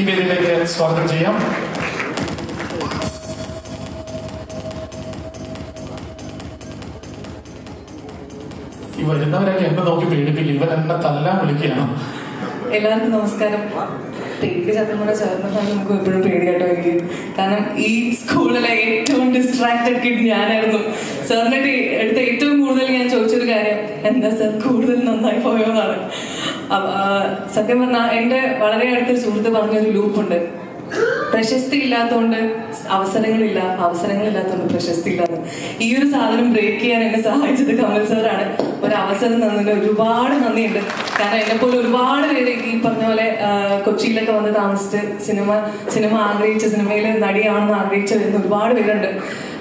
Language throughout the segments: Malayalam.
ഈ വേദിയിലേക്ക് സ്വാഗതം ചെയ്യാം. ഈ വരുന്നവരൊക്കെ എന്നെ നോക്കി പേടിപ്പിക്കും. ഇവൻ എന്നെ തല്ലാൻ വിളിക്കുകയാണ്. എല്ലാവർക്കും നമസ്കാരം. പേടി പറഞ്ഞ ചേർന്നതാണ് നമുക്ക് എപ്പോഴും പേടിയായിട്ട് എനിക്ക് കാരണം ഈ സ്കൂളിലെ ഏറ്റവും ഡിസ്ട്രാക്റ്റഡ് കിഡ് ഞാനായിരുന്നു. സാറിനായിട്ട് എടുത്ത ഏറ്റവും കൂടുതൽ ഞാൻ ചോദിച്ചൊരു കാര്യം എന്താ സാർ കൂടുതൽ നന്നായി സത്യം പറഞ്ഞാൽ എന്റെ വളരെ അടുത്തൊരു സുഹൃത്ത് പറഞ്ഞൊരു ലൂപ്പുണ്ട്. പ്രശസ്തി ഇല്ലാത്തതുകൊണ്ട് അവസരങ്ങളില്ല അവസരങ്ങളില്ലാത്തതുകൊണ്ട് പ്രശസ്തി ഇല്ലാത്ത ഈ ഒരു സാധനം ബ്രേക്ക് ചെയ്യാൻ എന്നെ സഹായിച്ചത് കമൽ സാറാണ് ഒരു അവസരം തന്നതിന് ഒരുപാട് നന്ദിയുണ്ട്. കാരണം എന്നെ പോലെ ഒരുപാട് പേര് ഈ പറഞ്ഞ പോലെ കൊച്ചിയിലൊക്കെ വന്ന് താമസിച്ച് സിനിമ സിനിമ ആഗ്രഹിച്ച സിനിമയിൽ നടിയാണെന്ന് ആഗ്രഹിച്ചവരുന്ന ഒരുപാട് പേരുണ്ട്.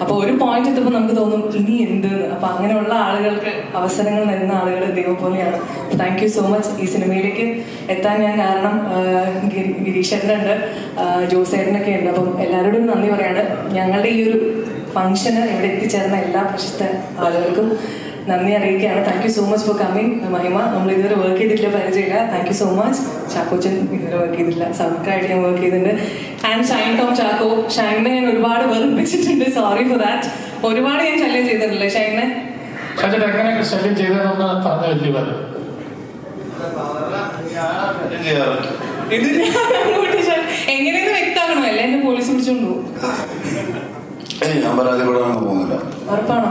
അപ്പൊ ഒരു പോയിന്റ് എത്തുമ്പോൾ നമുക്ക് തോന്നും ഇനി എന്ത്? എന്ന്. അപ്പൊ അങ്ങനെയുള്ള ആളുകൾക്ക് അവസരങ്ങൾ നൽകുന്ന ആളുകൾ ദൈവം പോലെയാണ്. താങ്ക് യു സോ മച്ച് ഈ സിനിമയിലേക്ക് എത്താൻ ഞാൻ കാരണം ഗിരീഷേട്ടനുണ്ട് ജോസേട്ടനൊക്കെ ഉണ്ട്. അപ്പം എല്ലാവരോടും നന്ദി പറയാണ്. ഞങ്ങളുടെ ഈ ഒരു ഫംഗ്ഷന് ഇവിടെ എത്തിച്ചേർന്ന എല്ലാ പ്രശസ്ത ആളുകൾക്കും നന്ദി അറിയിക്കുകയാണ്. Thank you so much for coming Mahima. നമ്മൾ ഇതുവരെ വർക്ക് ചെയ്തിട്ടില്ല പരിചയമില്ല. Thank you so much Chackochan ഇതുവരെ വർക്ക് ചെയ്തിട്ടില്ല. സബ്ക്കായിട്ട് ഞാൻ വർക്ക് ചെയ്തിട്ടുണ്ട്. ആൻഡ് ഷൈൻ ടോം ചാക്കോ ഷൈൻ ഞാൻ ഒരുപാട് വെറുപ്പിച്ചിട്ടുണ്ട് സോറി ഫോർ ദാറ്റ് ഒരുപാട് ഞാൻ ശല്യം ചെയ്തിട്ടുണ്ട് ഷൈനെ? ശല്യം ചെയ്തതെന്നൊന്ന് പറഞ്ഞു വലിയ പറഞ്ഞു ഞാൻ അങ്ങോട്ട് ശ- എങ്ങനെയെന്ന് വ്യക്തമാക്കണോ അല്ലേ എന്നെ പോലീസ് പിടിച്ചോണ്ട് പോകും. ഏയ് ഞാൻ പരാതി കൂടാനൊന്നും പോകുന്നില്ല. ഉറപ്പാണോ?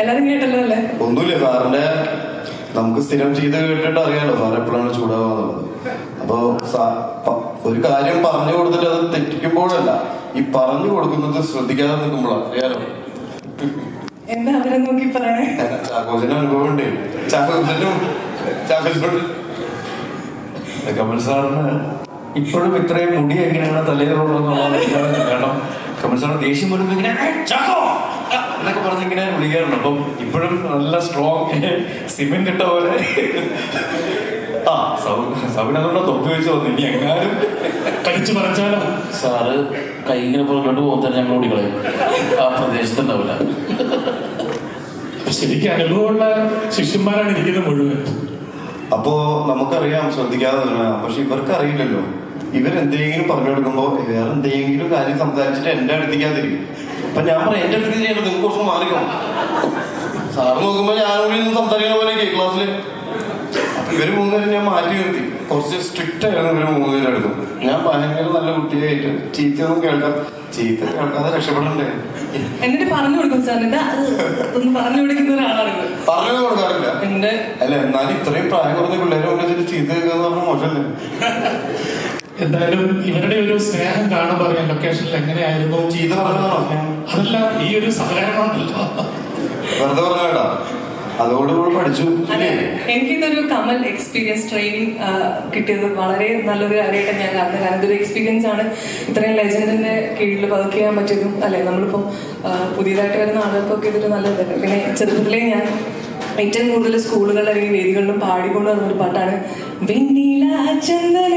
എല്ലാരും കേട്ടല്ലോ അല്ലേ? ഒന്നുമില്ല സാറിന്റെ നമുക്ക് സ്ഥിരം ചെയ്ത് കേട്ടിട്ട് അറിയാലോ സാർ എപ്പോഴാണ് ചൂടാവാന്നുള്ളത് അപ്പോ ഒരു കാര്യം പറഞ്ഞു കൊടുത്തിട്ട് അത് തെറ്റിക്കുമ്പോഴല്ല. ഈ പറഞ്ഞു കൊടുക്കുന്നത് ശ്രദ്ധിക്കാതെ നിൽക്കുമ്പോഴാണ് അറിയാലോ? എന്താ അവരെ നോക്കി പറയണേ? ചാക്കോസിന്റെ അനുഭവം ഉണ്ട്. ചാക്കോസിനും ചാക്കോസിനോട് കമൽ സാറിന് ഇപ്പോഴും ഇത്രയും മുടി എങ്ങനെയാണ് തലയിലുള്ളതെന്നുള്ളത് കാരണം കമൽ സാറിന് ദേഷ്യം വരുമ്പോൾ ഇങ്ങനെ "ഏയ് ചാക്കോ!" എന്നൊക്കെ പറഞ്ഞ് ഇങ്ങനെ വിളിക്കാറുണ്ട്. അപ്പം ഇപ്പോഴും നല്ല സ്ട്രോങ് സിമെന്റ് ഇട്ട പോലെ ആ തൊപ്പി വെച്ച് വന്നു. ഇനി എങ്ങാനും കടിച്ചു പറിച്ചാലോ? സാറ് കൈ ഇങ്ങനെ പുറകോട്ട് പോകുമ്പോൾ തന്നെ ഞങ്ങൾ ഓടിക്കളയും ആ പ്രദേശത്തുണ്ടാവില്ല. ശരിക്കും അനുഭവമുള്ള ശിഷ്യന്മാരാണ് ഇരിക്കുന്നത് മുഴുവൻ. അപ്പോ നമുക്കറിയാം ശ്രദ്ധിക്കാതെ. പക്ഷെ ഇവർക്ക് അറിയില്ലല്ലോ. ഇവരെന്തെങ്കിലും പറഞ്ഞു കൊടുക്കുമ്പോ വേറെ എന്തെങ്കിലും കാര്യം സംസാരിച്ചിട്ട് എന്റെ അടുത്തേക്കാതിരിക്കും. അപ്പൊ ഞാൻ പറയാം എന്റെ അടുത്തേക്ക് നിങ്ങൾക്ക് കുറച്ച് മാറിക്കോ. സാറ് നോക്കുമ്പോ ഞാൻ സംസാരിക്കുന്ന പോലെ ക്ലാസ്സിൽ ക്ലാസ്സിൽ. അപ്പൊ ഇവർ മൂന്നുപേരും ഞാൻ മാറ്റി നിർത്തി. കുറച്ച് സ്ട്രിക്റ്റ് ആയിരുന്നു ഇവർ മൂന്നുപേരും എടുത്തു ഞാൻ ഭയങ്കര നല്ല കുട്ടിയായിട്ട് ചീത്തയൊന്നും കേൾക്കാം ചീത്ത കേൾക്കാതെ രക്ഷപ്പെടണ്ടേ? എന്നിട്ട് പറഞ്ഞു കൊടുക്കും സാർ. ഇതാ ഒന്ന് പറഞ്ഞു കൊടുക്കുന്ന ഒരാളാണിത് പറഞ്ഞു കൊടുക്കാറില്ല. അല്ല എന്നാലും ഇത്രയും പ്രായം കുറഞ്ഞ പിള്ളേരെ കൊണ്ടുവച്ചിട്ട് ചീത്ത കേൾക്കാന്ന് പറഞ്ഞാൽ മോശമല്ലേ? എന്തായാലും ഇവരുടെ ഒരു സ്നേഹം കാണാൻ അറിയാം ലൊക്കേഷനിൽ എങ്ങനെയായിരുന്നു. ചീത്ത പറഞ്ഞതാണോ? അതല്ല ഈ ഒരു സഹകരണം ഉണ്ടല്ലോ. വെറുതെ അതോടുകൂടി പഠിച്ചു? എനിക്കിതൊരു കമൽ എക്സ്പീരിയൻസ് ട്രെയിനിങ് കിട്ടിയത് വളരെ നല്ലൊരു കാര്യമായിട്ട് ഞാൻ കാണുന്നത് കാരണം ഇതൊരു എക്സ്പീരിയൻസ് ആണ്. ഇത്രയും ലെജൻഡിന്റെ കീഴിൽ വർക്ക് ചെയ്യാൻ പറ്റിയതും അല്ലെ? നമ്മളിപ്പം പുതിയതായിട്ട് വരുന്ന ആളുകൾക്കൊക്കെ ഇതൊരു നല്ല ഇതല്ലേ? പിന്നെ ചെറുപ്പത്തിലേ ഞാൻ ഏറ്റവും കൂടുതൽ സ്കൂളുകളിൽ അല്ലെങ്കിൽ വേദികളിലും പാടിക്കൊണ്ട് വന്നൊരു പാട്ടാണ് വെണ്ണില ചന്ദന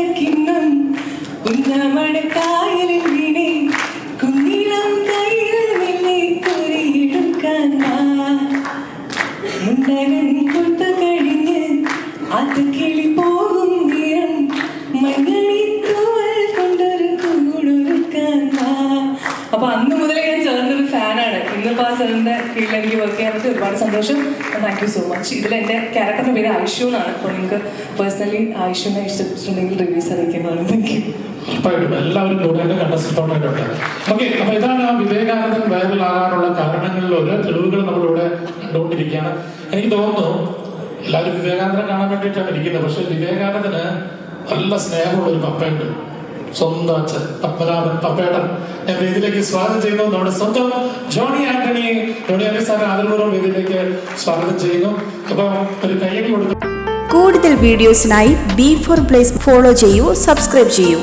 മുണ്ടകൻ കൊത്ത കഴിഞ്ഞ് അത് കിളി പോകും നിറം. മങ്ങണി തൂവൽ അപ്പൊ അന്ന് മുതലേ ഞാൻ സാറിന്റെ ഒരു ഫാനാണ് സാറിന്റെ കീഴിൽ എനിക്ക് വർക്ക് ചെയ്യാൻ. പറ്റി ഒരുപാട് സന്തോഷം. താങ്ക് യു സോ മച്ച് ഇതിൽ എന്റെ ക്യാരക്ടറിന്റെ പേര് ആയിഷു എന്നാണ്. അപ്പോൾ നിങ്ങൾക്ക് പേഴ്സണലി ആയിഷുവിനെ ഇഷ്ടപ്പെട്ടിട്ടുണ്ടെങ്കിൽ റിവ്യൂസ് അറിയിക്കുന്നതാണ്. താങ്ക് യു കാരണങ്ങളിൽ ഓരോ തെളിവുകൾ നമ്മളിവിടെ കണ്ടുകൊണ്ടിരിക്കുകയാണ്. എനിക്ക് തോന്നുന്നു എല്ലാവരും വിവേകാനന്ദനെ കാണാൻ വേണ്ടിയിട്ടാണ് ഇരിക്കുന്നത്. പക്ഷെ വിവേകാനന്ദന് നല്ല സ്നേഹമുള്ള ഒരു പപ്പയുണ്ട്. സ്വന്തം അച്ഛൻ പത്മനാഭൻ പപ്പേട്ടൻ ഞാൻ വേദിയിലേക്ക് സ്വാഗതം ചെയ്യുന്നു. നമ്മുടെ സ്വന്തം ജോണി ആന്റണിയെ ജോണി ആന്റണി സാറിന് ആദരപൂർവം വേദിയിലേക്ക് സ്വാഗതം ചെയ്യുന്നു. അപ്പം ഒരു കയ്യടി കൊടുത്തു കൂടുതൽ വീഡിയോസിനായി ബി ഫോർ പ്ലേസ് ഫോളോ ചെയ്യൂ സബ്സ്ക്രൈബ് ചെയ്യൂ.